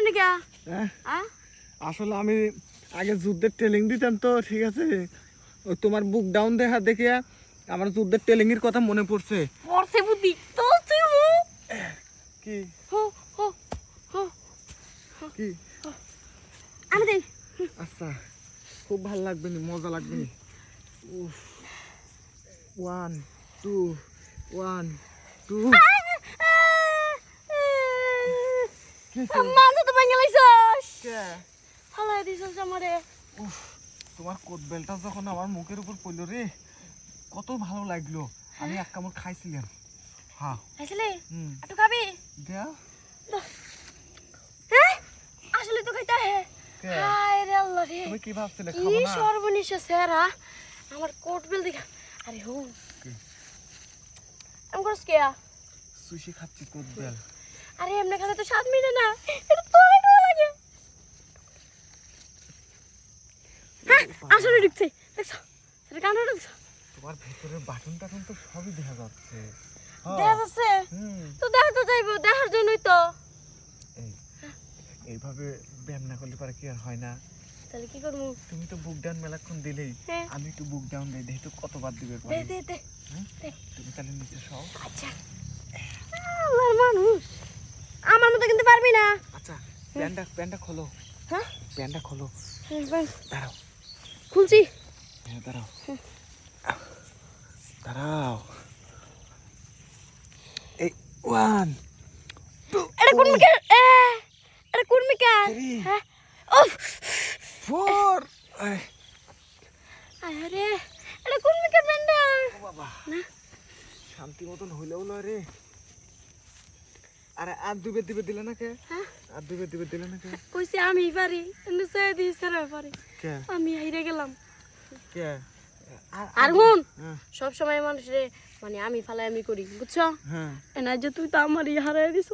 লিগা হ্যাঁ। আ? আসলে আমি আগে যুদ্ধের ট্রেনিং দিতাম তো ঠিক আছে? তোমার বুক ডাউন দেখা দেখে আমার যুদ্ধের ট্রেনিং এর কথা মনে পড়ছে। পড়ছে বুদ্ধি। তো কি? হু হু হু। কি? আমি দেই আচ্ছা খুব ভালো লাগবে নি মজা লাগবে নি। উফ। ওয়ান টু ওয়ান টু মাঝে তো ভেঙে লাইছস কে হালাই দিছস আমারে উফ তোমার কোট বেলটা যখন আমার মুখের উপর পড়ল রে কত ভালো লাগল। আমি এক কামড় খাইছিলাম। হ্যাঁ হুম। একটু খাবি? দেয়া হ্যাঁ? আসলে তো খাইতে হে কে? হায় রে আল্লাহ রে। তুমি কি ভাবছিলে কি খাব না? সর্বনিশ সেরা। আমার কোট বেল দেখা আরে হো কি? আমি করস কে? সুশি খাচ্ছি কোট বেল আরে এমনি খাতে তো স্বাদ মিলে না। এটা লাগে? হ্যাঁ আসলে ঢুকছে। দেখছ? সেটা কানে ঢুকছো তোমার ভেতরের বাটন টাটন তো সবই দেখা যাচ্ছে। হ্যাঁ। দেখা যাচ্ছে? তো দেখা তো যাইবো দেখার জন্যই তো। এইভাবে ব্যায়াম না করলে পারে কি আর হয় না? তাহলে কি করব? তুমি তো বুক ডাউন মেলাক্ষণ দিলেই। হ্যাঁ। আমি একটু বুক ডাউন দিই দেখি তো কতবার দিবে দে দে দে। তুমি তাহলে নিচে সও আচ্ছা। আল্লাহর মানুষ। পারবি না? আচ্ছা প্যান্টটা প্যান্টটা খোলো। হ্যাঁ? প্যান্টটা খোলো। বাস, দাঁড়াও। খুলছি। হ্যাঁ দাঁড়াও। দাঁড়াও। এই ওয়ান এটা কোন মিকার? এ এটা কোন মিকার. হ্যাঁ। উফ। ফোর। আরে এটা কোন মিকার ব্যান্ডা ও বাবা। না। শান্তি মতন হইলেও নয় রে। আরে আর দুবে দিবে দিলে না কে? হ্যাঁ? আর দুবে দিবে দিলে না কে? কইছে আমি পারি কিন্তু সে দিয়ে সারা পারি কে? আমি হাইরে গেলাম। কে? আর হুন? হ্যাঁ। সব সময় মানুষরে মানে আমি ফালাই আমি করি বুঝছ? হ্যাঁ। এনা যে তুই তো আমারই হারাই দিছ।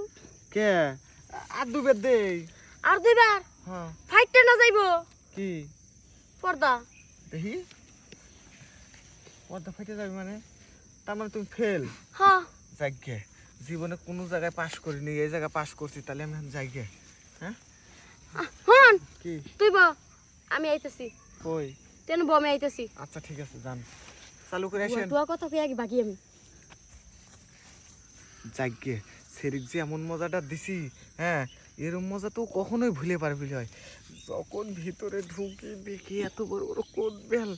কে? আর দুবে দেই। আর দুইবার হ্যাঁ। ফাইটটা না যাইবো? কি? পর্দা। দেখি। পর্দা ফেটে যাবে মানে? তার মানে তুমি ফেল হ্যাঁ। যাইগে। জীবনে কোনো জায়গায় পাশ করিনি এই জায়গায় পাশ করছি তাহলে আমি যাইগে হ্যাঁ? হন কি? তুই ব আমি আইতেছি। কই? তেন বমে আইতেছি। আচ্ছা ঠিক আছে যান। চালু করে আসেন। তুয়া কথা কই আগে বাকি আমি। যাইগে সেরিক যে এমন মজাটা দিছি হ্যাঁ এরম মজা তো কখনোই ভুলে পারবি হয় যখন ভিতরে ঢুকি দেখি এত বড় বড় কোট বেল